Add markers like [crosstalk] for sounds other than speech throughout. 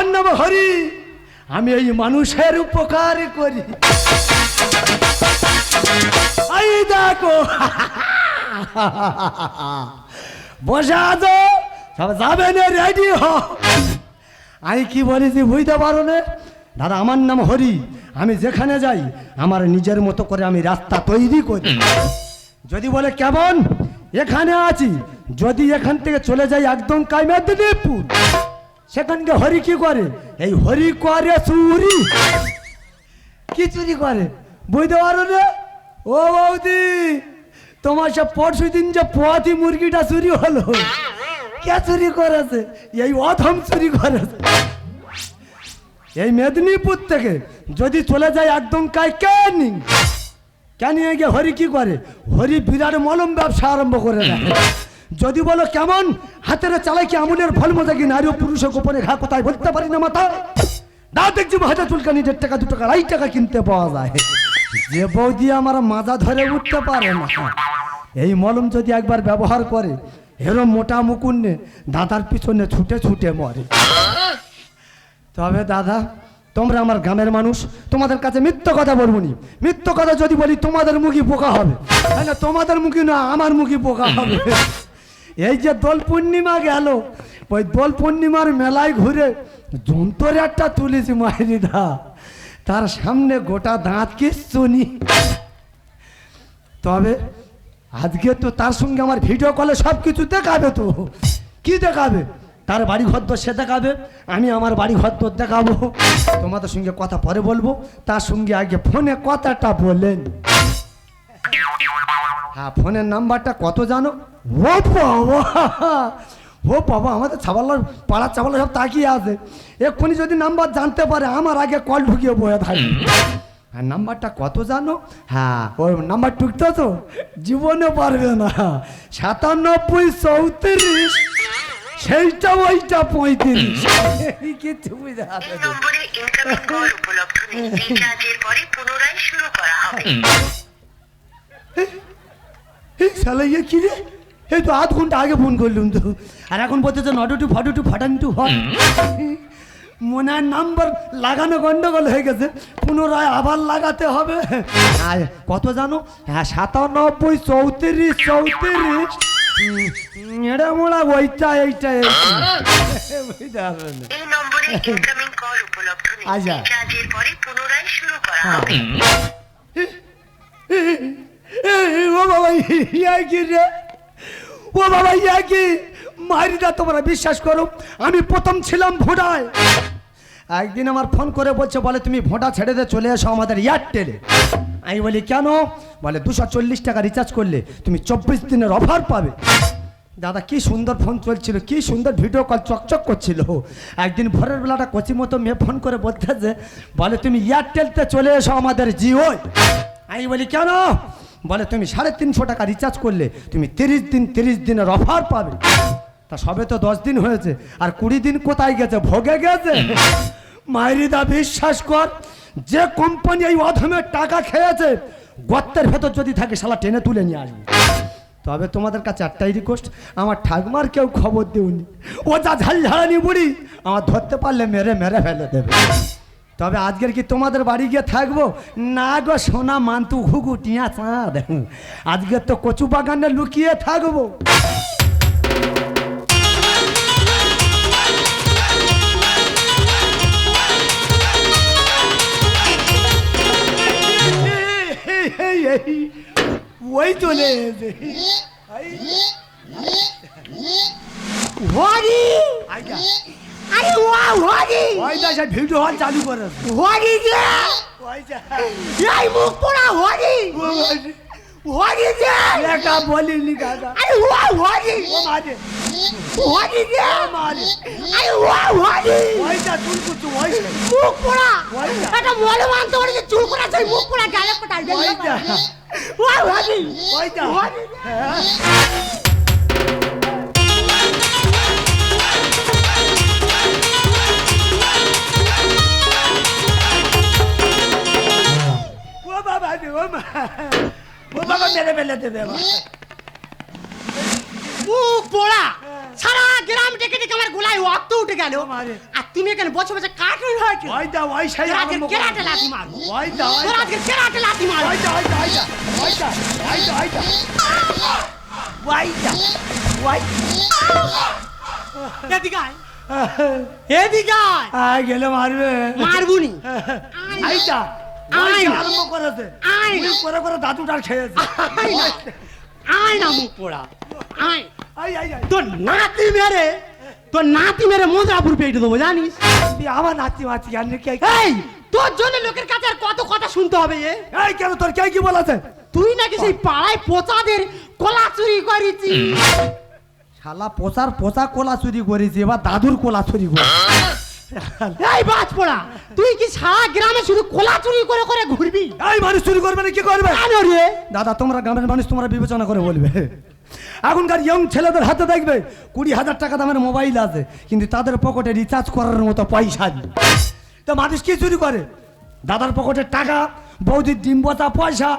আমার নাম হরি, আমি এই মানুষের উপকার করি। এই দেখো। সব যাবে না রেডি হ। আমি কি বলেছি বুঝতে পারো না? দাদা, আমার নাম হরি। আমি যেখানে যাই, আমার নিজের মতো করে আমি রাস্তা তৈরি করি। যদি বলে কেমন? এখানে আছি। যদি এখান থেকে চলে যাই একদম কাইমেদিনীপুর সেখানকে হরি কি করে? এই হরি করে চুরি। কি চুরি করে? বুঝতে পারো রে ও বৌদি, তোমার সব পরশু দিন যে পোয়াতি মুরগিটা চুরি হলো। কে চুরি করেছে? এই অধম চুরি করেছে। এই মেদিনীপুর থেকে যদি চলে যায় একদম কাই ক্যানিং ক্যানিং গিয়ে হরি কি করে? হরি বিরাট মলম ব্যবসা আরম্ভ করে দেয়। যদি বলো কেমন, হাতের চালাই কি আমুলের ফল মজা কি নারী পুরুষ গোপনে ঘা কোথায় বলতে পারি না মাথা? না দেখছি হাজার চুলকানি দেড় টাকা, দু টাকা, আড়াই টাকা কিনতে পাওয়া যায়। যে বৌদি আমার মাজা ধরে উঠতে পারে না। এই মলম যদি একবার ব্যবহার করে এরম মোটা মুকুন্নে দাদার পিছনে ছুটে ছুটে মরে। তবে দাদা, তোমরা আমার গ্রামের মানুষ, তোমাদের কাছে মিথ্য কথা বলব নি। মিথ্য কথা যদি বলি, তোমাদের মুখী পোকা হবে। তোমাদের মুখী না, আমার মুখী পোকা হবে। এই যে দোল পূর্ণিমা গেল, ওই দোল পূর্ণিমার মেলায় ঘুরে যন্ত্র একটা তুলেছি মায়েরিদা তার সামনে গোটা দাঁত কিচ্ছু নি তবে আজকে তো তার সঙ্গে আমার ভিডিও কলে সব কিছু দেখাবে তো। কি দেখাবে? তার বাড়ি ঘর তো সে দেখাবে, আমি আমার বাড়ি ঘর তো দেখাবো। তোমাদের সঙ্গে কথা পরে বলব, তার সঙ্গে আগে ফোনে কথাটা বলেন। হ্যাঁ ফোনের নাম্বারটা কত জানো? ও বাবা! ও বাবা আমাদের ছাবাল্লার পাড়ার ছাবাল্লা সব তাকিয়ে আছে। এক্ষুনি যদি নাম্বার জানতে পারে আমার আগে কল ঢুকিয়ে বয়ে থাকি। হ্যাঁ নাম্বারটা কত জানো? হ্যাঁ ওই নাম্বার টুকতে তো? জীবনে পারবে না। সাতানব্বই চৌত্রিশ সেইটা ওইটা পঁয়ত্রিশ। কিছু বুঝে পরে পুনরায় শুরু করা হবে। এই শালা ইয়ে কি রে? এই তো আধ ঘণ্টা আগে ফোন করলুম তো। আর এখন বলতেছে নট টু ফটো টু ফাটান টু হট মনে হয় নাম্বার লাগানো গন্ডগোল হয়ে গেছে। পুনরায় আবার লাগাতে হবে। আর কত জানো? হ্যাঁ সাতানব্বই চৌত্রিশ চৌত্রিশ। মোড়া ওইটা এইটা এইটা। আচ্ছা। ও বাবা ইয়া কি রে। ও বাবা ইয়া কি মারিদা তোমরা বিশ্বাস করো, আমি প্রথম ছিলাম ভোটায়। একদিন আমার ফোন করে বলছে, বলে, তুমি ভোটা ছেড়ে দিয়ে চলে এসো আমাদের এয়ারটেলে আমি বলি, কেন? বলে, দুশো চল্লিশ টাকা রিচার্জ করলে তুমি চব্বিশ দিনের অফার পাবে। দাদা, কি সুন্দর ফোন চলছিল, কি সুন্দর ভিডিও কল চকচক করছিল। একদিন ভোরের বেলাটা কচি মতো মেয়ে ফোন করে বলতেছে, বলে, তুমি এয়ারটেলতে চলে এসো আমাদের জিও আমি বলি, কেন? বলে, তুমি সাড়ে তিনশো টাকা রিচার্জ করলে তুমি তিরিশ দিন, তিরিশ দিনের অফার পাবে। তা সবে তো দশ দিন হয়েছে, আর কুড়ি দিন কোথায় গেছে? ভোগে গেছে? মায়েরিদা বিশ্বাস কর, যে কোম্পানি এই অধমের টাকা খেয়েছে, গর্তের ভেতর যদি থাকে, শালা টেনে তুলে নিয়ে আসবে। তবে তোমাদের কাছে একটাই রিকোয়েস্ট আমার ঠাকমার কেউ খবর দেউনি ও যা ঝালঝাড়ানি বুড়ি, আমার ধরতে পারলে মেরে মেরে ফেলে দেবে। তবে আজকের কি তোমাদের বাড়ি গিয়ে থাকব? না গো সোনা মান্তু ঘুঘু টিয়া চাঁদ। আজকে তো কচু বাগানে লুকিয়ে থাকব। ওই চলে এসে আরে ওয়া হরি। ওইটা সে ভিডিও হল চালু করে। হরি যে। ওইটা এই মুখ পোড়া হরি। হরি। যে। একা বলিনি দাদা। আরে ওয়া হরি। ও মারে। হরি যে। মারে। আরে ওয়া হরি। ওইটা চুল কুচু ওইটা মুখ পোড়া। এটা মলে মানতে পারে যে চুল পোড়া সেই মুখ পোড়া গেলে কোথায় গেলে ওইটা ওয়া হরি। ওইটা হরি ফেলে দেবে। মুখ পোড়া। সারা গ্রাম ডেকে ডেকে আমার গোলায় রক্ত উঠে গেল। আর। তুমি এখানে বসে বসে কার্টুন হয়েছে। ওই দা ওই সেই করে কেরাটে লাথি মারবো। ওই দা ওই দা। আজকে কেরাটে লাথি মারবো। ওই দা ওই দা ওই দা ওই দা ওই দা ওই দা। ওই দা ওই এদিকে আয়। এদিকে আয়। আয় গেলে মারবে। মারবুনি আই দা আয় আই না। আরম্ভ করেছে। আয় করে করে দাদুটার খেয়েছে। আয় না মুখ পোড়া। আয় আই আই আই। তোর নাতি মেরে তোর নাতি মেরে মজরাপুর পেটে দেবো জানিস? তুই আমার নাতি মাছি জানি কে? এই তোর জন্য লোকের কাছে আর কত কথা শুনতে হবে এ? এই কেন তোর কে কি বলেছে? তুই নাকি সেই পাড়ায় পোচাদের কলা চুরি করেছি। শালা পোচার পোচা কোলা চুরি করেছি এবার দাদুর কোলা চুরি করে এই বাজ পোড়া তুই কি সারা গ্রামে শুধু কলা চুরি করে করে ঘুরবি? এই মানুষ চুরি করবে না কি করবে? কেন রে? দাদা তোমরা গ্রামের মানুষ তোমরা বিবেচনা করে বলবে। এখনকার ইয়ং ছেলেদের হাতে দেখবে কুড়ি হাজার টাকা দামের মোবাইল আছে কিন্তু তাদের পকেটে রিচার্জ করার মতো পয়সা নেই। তো মানুষ কি চুরি করে? দাদার পকেটে টাকা বৌদির ডিম বতা পয়সা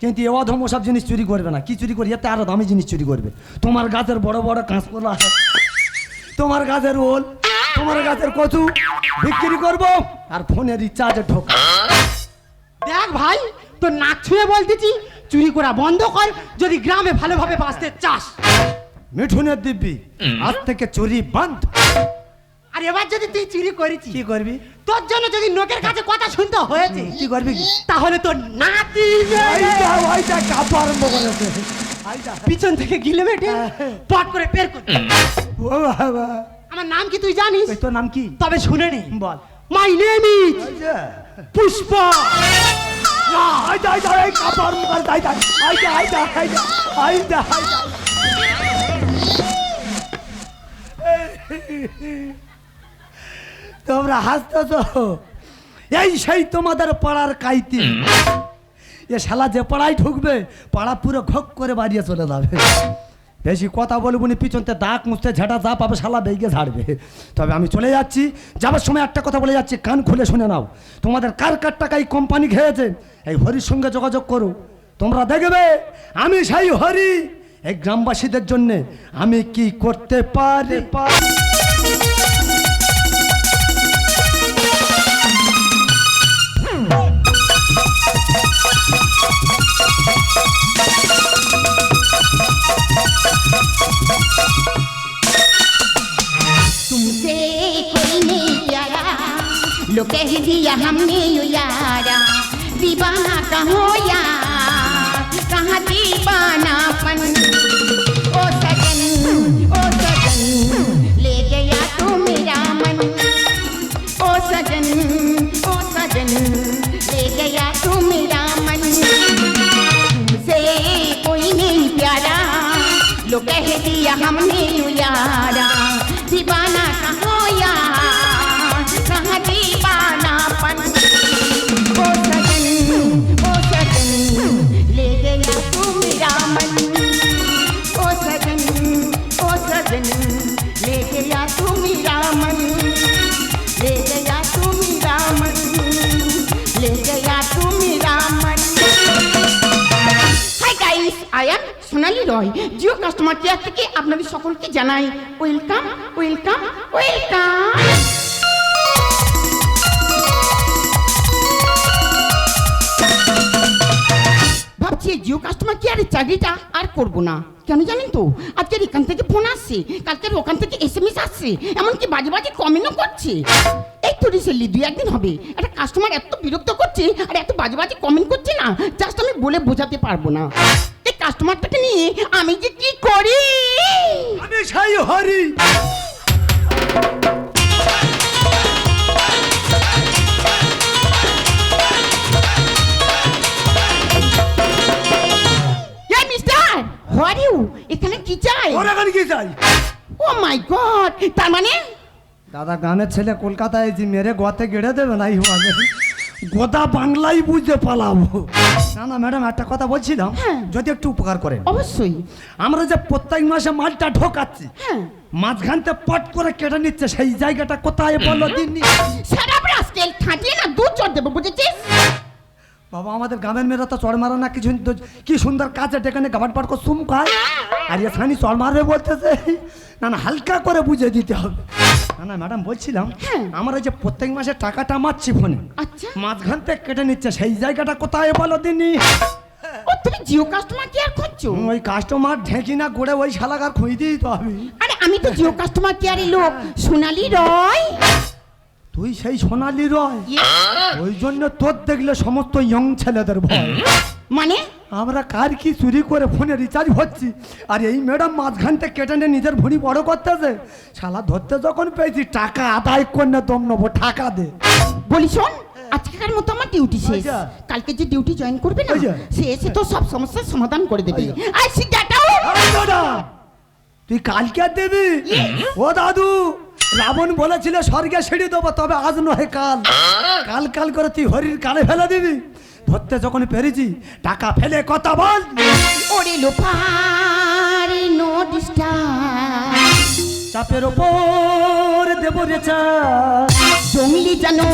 কিন্তু এ অধম সব জিনিস চুরি করবে না। কি চুরি করে? এতে আরও দামি জিনিস চুরি করবে। তোমার গাছের বড় বড় কাঁচকলা তোমার গাছের ওল তোমার গাছের কচু বিক্রি করব আর ফোনে রিচার্জে ঢোকা দেখ ভাই তোর নাক ছুঁয়ে বলতেছি চুরি করা বন্ধ কর যদি গ্রামে ভালোভাবে বাঁচতে চাস। মিঠুনের দিব্যি আজ থেকে চুরি বন্ধ। আর এবার যদি তুই চুরি করেছিস কি করবি? তোর জন্য যদি লোকের কাছে কথা শুনতে হয়েছে কি করবি? তাহলে তোর নাতি মেরে আইটা আইটা কাপড় আরম্ভ করেছে আইটা পিছন থেকে গিলে বেটে পট করে বের কর। ও বাবা। আমার নাম কি তুই জানিস? তোর নাম কি? তবে শুনে নে। বল। মাই নেম ইজ পুষ্প আইটা আইটা আইটা তোমরা হাসতেছ। এই সেই তোমাদের পাড়ার কাইতি। এ শালা যে পাড়ায় ঢুকবে পাড়া পুরো ঘক করে বাড়িয়ে চলে যাবে। বেশি কথা বলব নি পিছনতে দাগ মুছতে ঝাঁটা যা পাবে শালা বেগে ঝাড়বে। তবে আমি চলে যাচ্ছি, যাবার সময় একটা কথা বলে যাচ্ছি, কান খুলে শুনে নাও। তোমাদের কার কার টাকা এই কোম্পানি খেয়েছে? এই হরির সঙ্গে যোগাযোগ করো। তোমরা দেখবে, আমি সেই হরি। এই গ্রামবাসীদের জন্যে আমি কি করতে পারি পারি? तुमसे कोई नहीं प्यारा लो कह दिया हमने यारा। दीवाना कहो ओ सजन ओ सजन, ले गया तू मेरा मन। ओ सजन ओ सजन। हमने यू यारा সোনালি জিও কাস্টমার কেয়ার থেকে আপনাদের সকলকে জানাই ওয়েলকাম ওয়েলকাম ওয়েলকাম ভাবছি জিও কাস্টমার কেয়ারের চাকরিটা আর করব না। কেন জানেন তো? আজকের এখান থেকে ফোন আসছে, কালকের ওখান থেকে এস এম এস আসছে, এমনকি বাজে বাজে কমেন্টও করছে। এই তো রিসেন্টলি দুই একদিন হবে, একটা কাস্টমার এত বিরক্ত করছে আর এত বাজে বাজে কমেন্ট করছে না জাস্ট আমি বলে বোঝাতে পারব না। এই কাস্টমারটাকে নিয়ে আমি যে কি করি? আমি সেই হরি। এই মিস্টার হোয়ার এখানে কি চাই? ওর এখন কি চাই? ও মাই গড তার মানে? দাদা গানের ছেলে কলকাতায় যে মেরে গতে গেড়ে দেবে না হবে গোদা বাংলাই বুঝতে পালাবো। না না ম্যাডাম একটা কথা বলছিলাম। হ্যাঁ। যদি একটু উপকার করেন। অবশ্যই। আমরা যে প্রত্যেক মাসে মালটা ঢোকাচ্ছি হ্যাঁ। মাঝখানতে পট করে কেটে নিচ্ছে সেই জায়গাটা কোথায় বলল দিননি? সারা ব্রাস্কেল খাটিয়ে না দুধ চড় দেবো বুঝেছিস? বাবা আমাদের গ্রামের মেয়েরা তো চড় মারা না কিছু কি সুন্দর কাজে ডেকে গাবাট পাট করে সুম খায়। আর এ সানি চল মারবে বলতেছে। না না হালকা করে বুঝে দিতে হবে। না না ম্যাডাম বলছিলাম হ্যাঁ। আমার ওই যে প্রত্যেক মাসে টাকাটা মারছি ফোনে। আচ্ছা। মাঝখান থেকে কেটে নিচ্ছে সেই জায়গাটা কোথায় বলো দিনই ও তুমি জিও কাস্টমার কেয়ার করছ ওই কাস্টমার ঢেকি না করে ওই শালাকার খুঁই দিই তো আমি। আরে আমি তো জিও কাস্টমার কেয়ারের লোক। সোনালি রয়? তুই সেই সোনালি রয়? ওই জন্য তোর দেখলে সমস্ত ইয়ং ছেলেদের ভয়। মানে? আমরা কার কি চুরি করে ফোনে রিচার্জ হচ্ছি? আর এই ম্যাডাম মাঝখান থেকে কেটে নিয়ে নিজের ভুঁড়ি বড় করতেছে। শালা ধরতে যখন পেয়েছি টাকা আদায় করে দম নেব টাকা দে। বলি শোন আজকেকার মতো আমার ডিউটি শেষ। আচ্ছা। কালকে যে ডিউটি জয়েন করবে না। সে এসে তো সব সমস্যার সমাধান করে দেবে। আই সি তুই কালকে আর দেবি? ও দাদু রাবণ বলেছিল স্বর্গে সিঁড়ি দেবো তবে আজ নয় কাল। কাল কাল করে তুই হরির কালে ফেলে দিবি। ধরতে যখন পেরেছি টাকা ফেলে কথা বল। ওরে লোপারে চাপের ওপর দেবো রে চা। জঙ্গলি জানো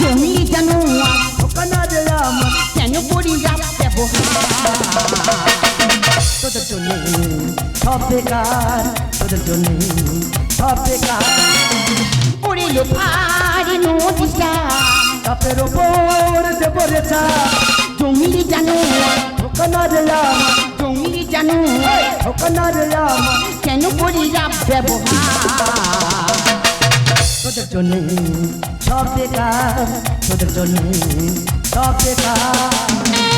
জঙ্গলি জানো কেন করি তোদের জন্য সব বেকার তোদের জন্য সব বেকার। ওরে লোপারে নো ডিস্টার্ব চাপের ওপর দেবো রে চা জঙ্গলি জানো ওখানা রে আমার জঙ্গলি জানো ওখানা রে আমার কেন করি রাত ব্যবহার? তোদের জন্য সব বেকার, তোদের জন্য সব বেকার।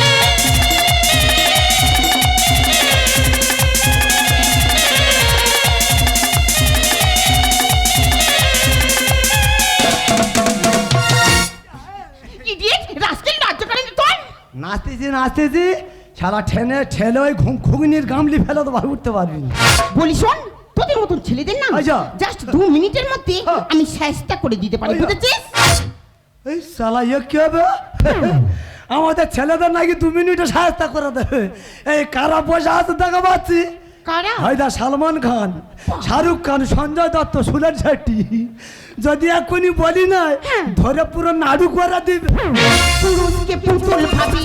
নাচতেছি নাচতেছি সারা ঠেনে ঠেলে ওই ঘুম ঘুগনির গামলি ফেলে তো ভাই উঠতে পারবি। বলি শোন তোদের মতন ছেলেদের না আচ্ছা। জাস্ট দু মিনিটের মধ্যে হ্যাঁ। আমি সাহস্তা করে দিতে পারি আচ্ছা। বুঝেছিস এই সালা ইয়ে কি হবে আমাদের ছেলেদের নাকি দু মিনিটে সাহায্য করে দেবে এই কারা বসে আছে দেখা পাচ্ছি কারা হায়দা সালমান খান শাহরুখ খান সঞ্জয় দত্ত সুরেশ শেট্টি যদি এখনই বলি না ধরে পুরো নাড়ু করে দিবে। পুরুষকে পুতুল ভাবি।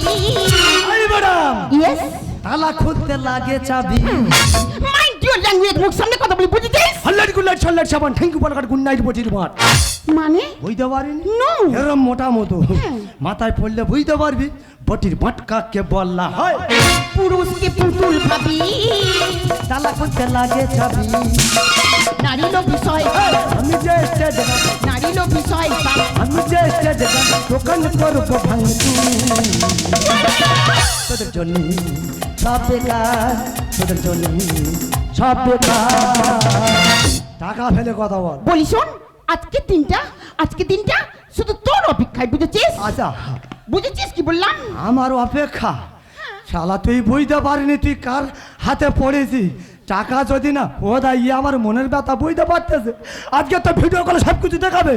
এই ম্যাডাম! ইয়েস তালা খুলতে লাগে চাবি। মাইন্ড ইউর ল্যাঙ্গুয়েজ মুখ সামনে কথা বলি বুঝেছিস? হল্লাট গুল্লাট সল্লাট সাবান থ্যাংক ইউ গুড নাইট বটির মানে? বুঝতে পারিনি. এরম মোটা মতো। মাথায় পড়লে বুঝতে পারবি বটির বললা হয়। পুরুষকে পুতুল ভাবি। তালা খুলতে লাগে চাবি। নারীল বিষয় দোকান করব তোদের জন্য সব বেকার তোদের জন্য সব বেকার। টাকা ফেলে কথা বল। বলি শোন আজকে দিনটা আজকে দিনটা শুধু তোর অপেক্ষায় বুঝেছিস? আচ্ছা। বুঝেছিস কি বললাম? আমার অপেক্ষা। শালা তুই বুঝতে পারিনি তুই কার হাতে পড়েছি টাকা যদি না ও দা ইয়ে আমার মনের ব্যথা বুঝতে পারতেছে। আজকে তো ভিডিও কলে সব কিছু দেখাবে।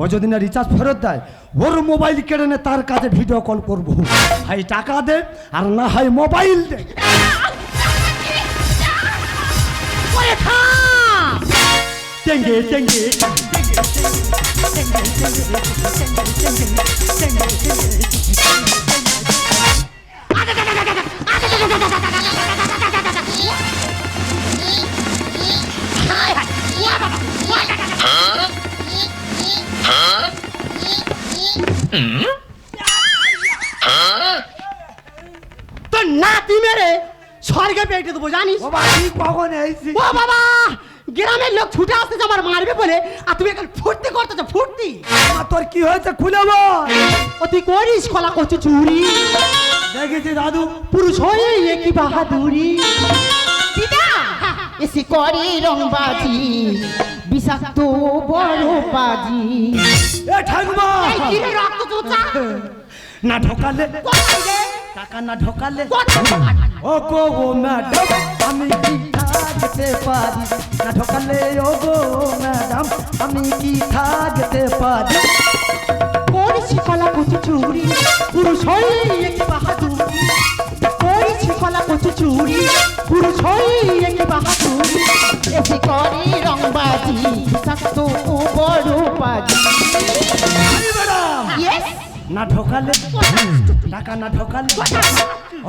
ও যদি না রিচার্জ ফেরত দেয় ওর মোবাইল কেড়ে নে তার কাছে ভিডিও কল করব হয় টাকা দে আর না হয় মোবাইল দে টেঙ্গে তোর নাতি মেরে স্বর্গে পেটে দেবো জানিস? বাবা তুই কখন এসেছিস? ও বাবা গ্রামের লোক ছুটে আসতেছে আমার মারবে বলে আর তুমি এখন ফুর্তি করতেছো ফুর্তি। আমার তোর কি হয়েছে? খুলে বল। ও তুই করিস কলা করছ চুরি? দেখেছি দাদু? পুরুষ হয়ে একই বাহাদুরি? দিদা [laughs] এসে করে রংবাজি বিষাক্ত বড় বাজি। এ ঠাকুমা! এই কিরে রক্ত চোচা? না ঢোকালে। রে? টাকা না ঢোকালে? ও গো ও ম্যাডাম আমি কি থাকতে পারি? না ঢোকালে ও গো ম্যাডাম আমি কি থাকতে পারি? করেছি কলা কচু চুরি পুরুষ হয়ে একই বাহাদুরি? করেছি কলা কচু চুরি পুরুষ হয়ে একই বাহাদুরি। এসে করে রংবাজি বিষাক্ত বড় বাজি। না ঢোকালে টাকা না ঢোকালে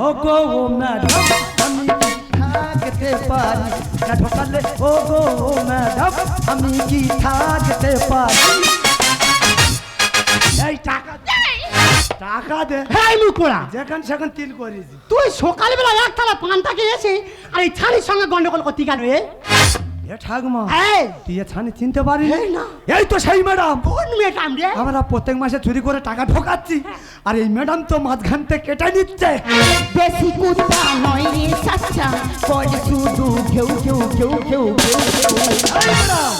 ও গো ও ম্যাডাম আমি কি থাকতে পারি না ঢোকালে ও গো ও ম্যাডাম আমি কি থাকতে পারি? এই টাকা। টাকা দে। হ্যাঁ মুকুড়া যেখান সেখান তিল করেছি তুই সকালবেলা এক থালা পান্তাকে এসে আর এই ছানির সঙ্গে গন্ডগোল করতে গেল এ? ঠাকমা তুই এ ছানি চিনতে পারি এই না। এই তো সেই ম্যাডাম। কোন মেয়েটাম রে? আমরা প্রত্যেক মাসে চুরি করে টাকা ঢোকাচ্ছি আর এই ম্যাডাম তো মাঝখান থেকে কেটে নিচ্ছে। বেশি কুত্তা নয় রে সাচ্চা করে শুধু ঘেউ ঘেউ ঘেউ ঘেউ ঘেউ ম্যাডাম?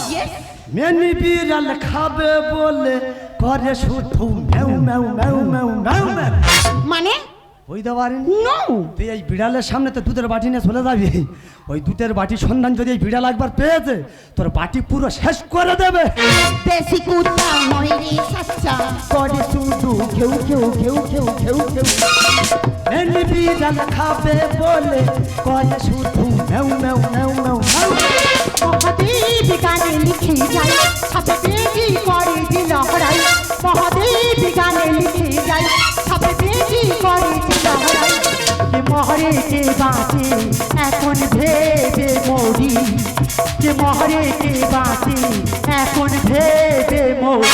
মেনি বিড়াল খাবে বলে করে শুধু ম্যাউ ম্যাউ ম্যাউ ম্যাউ ম্যাউ ম্যাউ মানে? বুঝতে পারেন তুই এই বিড়ালের সামনে তো দুধের বাটি নিয়ে চলে যাবি। ওই দুধের বাটি সন্ধান যদি এই বিড়াল একবার পেয়েছে তোর বাটি পুরো শেষ করে দেবে। বেশি কুত্তা নয় রে সাচ্চা করে শুধু ঘেউ ঘেউ ঘেউ ঘেউ ঘেউ ঘেউ। মেনি বিড়াল খাবে বলে করে শুধু ম্যাউ ম্যাউ ম্যাউ ম্যাউ ম্যাউ মহাদেব গানে লিখে যাই ছাপে বেজি করে দিল হরাই মহাদেব গানে লিখে যাই ছাপে বেজি করে দিল হরাই কে মহরে কে বাঁচে এখন ভেবে মরি। কে মহরে কে বাঁচে এখন ভেবে মরি।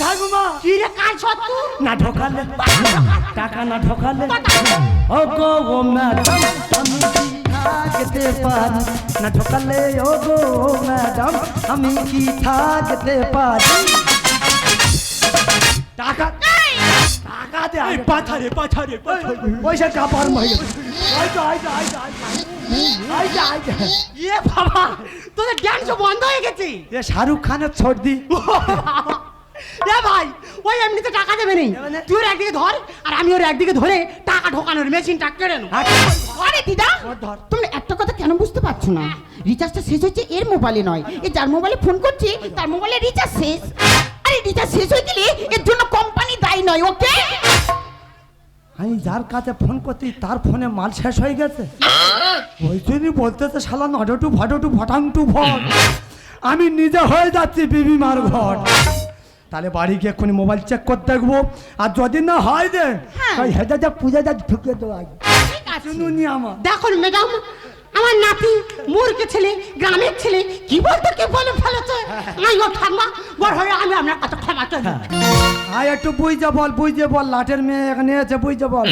ঠাকুমা! কি রে কাল সত্তু না ঢোকালে টাকা না ঢোকালে। ও গো ও ম্যাডাম আমি থাকতে পারি না ঢোকালে ও গো ম্যাডাম আমি কি থাকতে পারি? টাকা টাকা দে আগে। পাথারে পাথারে পয়সা কাপার মাই ইয়ে বাবা তোদের ড্যান্স বন্ধ হয়ে গেছে। এ শাহরুখ খানের ছর্দি। এ ভাই ওই এমনিতে টাকা দেবে নেই। তুই ওর একদিকে ধর আর আমি ওর একদিকে ধরে টাকা ঢোকানোর মেশিনটা কেড়ে নেব। আরে দিদা। ধর। তোমরা একটা কথা কেন বুঝতে পারছ না? রিচার্জটা শেষ হচ্ছে এর মোবাইলে নয়। এ যার মোবাইলে ফোন করছে তার মোবাইলে রিচার্জ শেষ। আরে রিচার্জ শেষ হয়ে গেলে এর জন্য কোম্পানি দায়ী নয় ওকে আমি যার কাছে ফোন করছি তার ফোনে মাল শেষ হয়ে গেছে। ওই জন্যই বলতেছে শালা নড টু ফটো টু ফটাং টু ফট আমি নিজে হয়ে যাচ্ছি বিবি মার ঘর। তাহলে বাড়ি গিয়ে এক্ষুনি মোবাইল চেক করে দেখব। আর যদি না হয় দে হ্যাঁ। ওই যা পূজা যা ঢুকে দেবো আগে ঠিক আছে শুনুনি আমার দেখুন ম্যাডাম আমার নাতি মূর্খ ছেলে গ্রামের ছেলে কি বলতে কি বলে ফেলেছে? আমি ও ঠাম্মা বড় হয়ে আমি আপনার কাছে ক্ষমা চাই আয় একটু বুঝে বল বুঝে বল লাটের মেয়ে এখানে আছে বুঝে বল।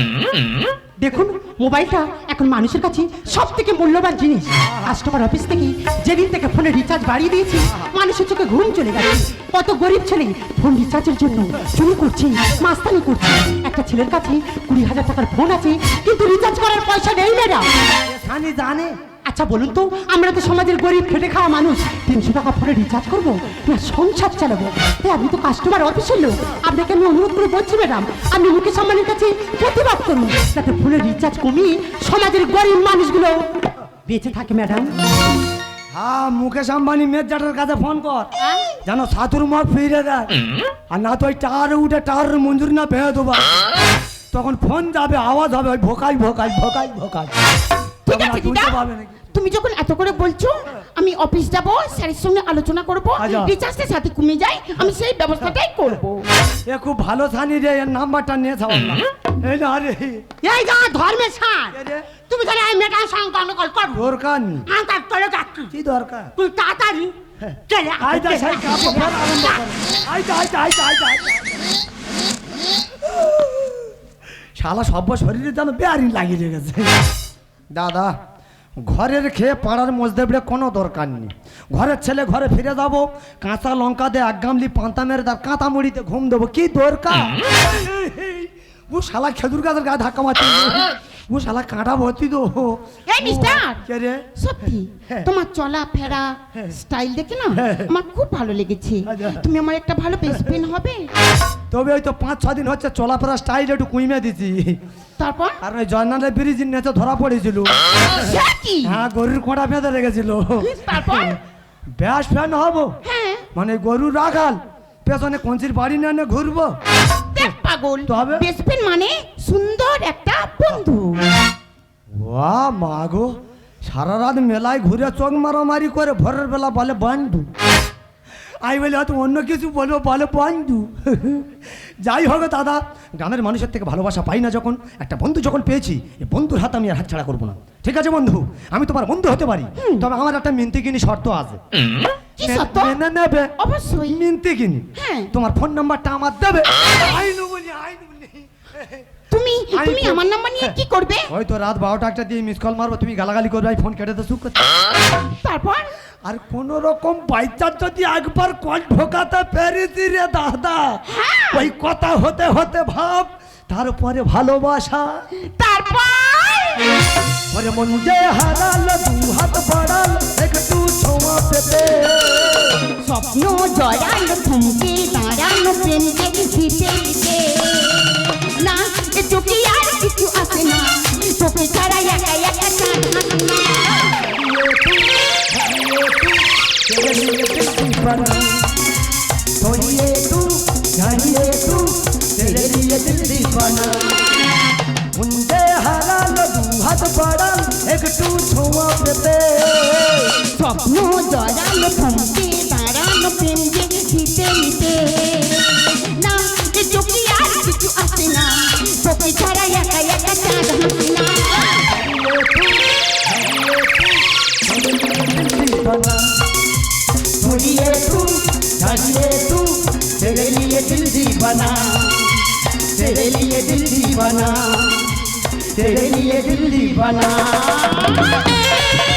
দেখুন মোবাইলটা এখন মানুষের কাছে সব থেকে মূল্যবান জিনিস। কাস্টমার অফিস থেকে যেদিন থেকে ফোনে রিচার্জ বাড়িয়ে দিয়েছি মানুষের চোখে ঘুম চলে গেছে। কত গরিব ছেলে ফোন রিচার্জের জন্য চুরি করছে মাস্তানি করছে। একটা ছেলের কাছে কুড়ি হাজার টাকার ফোন আছে কিন্তু রিচার্জ করার পয়সা নেই ম্যাডাম জানে আচ্ছা বলুন তো আমরা তো সমাজের গরিব খেটে খাওয়া মানুষ। তিনশো টাকা ফোনে রিচার্জ করব? না সংসার চালাবো? তাই আপনি তো কাস্টমার অফিসের লোক। আপনাকে আমি অনুরোধ করে বলছি ম্যাডাম আপনি মুখে সম্মানের কাছে প্রতিবাদ করুন যাতে ফোনের রিচার্জ কমিয়ে সমাজের গরিব মানুষগুলো বেঁচে থাকে ম্যাডাম হ্যাঁ মুকেশ আম্বানি মেজাটার কাছে ফোন কর। যেন সাতুর মুখ ফিরে দেয় আর না তো ওই টাওয়ারে উঠে টাওয়ার মঞ্জুর না পেয়ে দেবো। তখন ফোন যাবে আওয়াজ হবে ওই ভোকাই ভোকাই ভোকাই ভোকাই ঠিক আছে দিদা তুমি যখন এত করে বলছো আমি অফিস যাব স্যারের সঙ্গে আলোচনা করব আচ্ছা। রিচার্জটা সাথে কমে যায় আমি সেই ব্যবস্থাটাই করব। এ খুব ভালো ছানি রে এর নাম্বারটা নিয়ে যাও না। এই না রে। এই যা ধর্মের ছাড় তুমি তাহলে এই ম্যাডাম সঙ্গে গন্ডগোল করব দরকার নেই। আমি তার তোলে কি দরকার? তুই তাড়াতাড়ি চলে আয়, আইটা চলে সেই। কাপড় আরম্ভ কর। শালা সব্য শরীরে যেন বেয়ারিং লাগিয়ে গেছে দাদা ঘরের খেয়ে পাড়ার মধ্যে বেড়ে কোনো দরকার নেই ঘরের ছেলে ঘরে ফিরে যাব কাঁচা লঙ্কা দিয়ে এক গামলি পান্তা মেরে তার কাঁথা মুড়িতে ঘুম দেবো কি দরকার ও শালা খেজুর গাছের গায়ে ধাক্কা মারছি ও শালা কাঁটা ভর্তি তো এই মিস্টার সত্যি। তোমার চলা ফেরা। স্টাইল দেখে না। আমার খুব ভালো লেগেছে। তুমি আমার একটা ভালো বেস্ট ফ্রেন্ড হবে তবে ওই তো পাঁচ ছ দিন হচ্ছে চলাফেরা স্টাইল একটু কুইমে দিছি তারপর আর ওই জয়নালের ব্রিজের নেচে ধরা পড়েছিল হ্যাঁ গরুর কোঁটা বেঁধে রেখেছিল তারপর ব্যাস ফ্যান হব মানে গরু রাখাল পেছনে কঞ্চির বাড়ি না নিয়ে ঘুরবো? পাগল তবে? বেস্ট ফ্রেন্ড মানে সুন্দর একটা বন্ধু। ওয়া মা গো সারা রাত মেলায় ঘুরে চোখ মারামারি করে ভোরের বেলা বলে বন্ধু। আই বলে হয়তো অন্য কিছু বলব বলো বন্ধু। যাই হোক দাদা গ্রামের মানুষের থেকে ভালোবাসা পাই না যখন একটা বন্ধু যখন পেয়েছি এই বন্ধুর হাত আমি আর হাত ছাড়া করব না। ঠিক আছে বন্ধু? আমি তোমার বন্ধু হতে পারি তবে আমার একটা মিনতি কিনি শর্ত? আছে নেবে। অবশ্যই। মিনতি কিনি হ্যাঁ। তোমার ফোন নাম্বারটা আমার দেবে। আইনু বলি আইনু। তুমি আমার নাম্বার নিয়ে কি করবে? ওই তো রাত বারোটা একটা দিয়ে মিস কল মারবো তুমি গালাগালি করবে আমি ফোন কেটে তো সুখ তারপর? আর কোন রকম বাইচার যদি একবার কল ঢোকাতে পেরেছি রে দাদা ওই কথা হতে হতে ভাব তারপরে ভালোবাসা। তারপর? ওরে মন যে হারাল দু হাত বাড়াল একটু ছোঁয়া পেতে। স্বপ্ন জড়ালো থমকে দাঁড়ানো প্রেমকে দিতে দিতে না এ চোখে আর কিছু আসে না চোখে ছাড়া একা একা চাঁদ হাসে না सोइए तू जानिए तू तेरे लिए दिल दीवाना मुंडे हलाल दू हाथ बड़ाल একটু ছোঁয়া পেতে স্বপ্ন জড়ালো থমকে দাঁড়ানো প্রেমকে দিতে দিতে না এ চোখে আর কিছু আসে না চোখে ছাড়া একা একা চাঁদ হাসে না सोइए तू जानिए तू तेरे लिए दिल दीवाना तेरे लिए दिल दीवाना तेरे लिए दिल दीवाना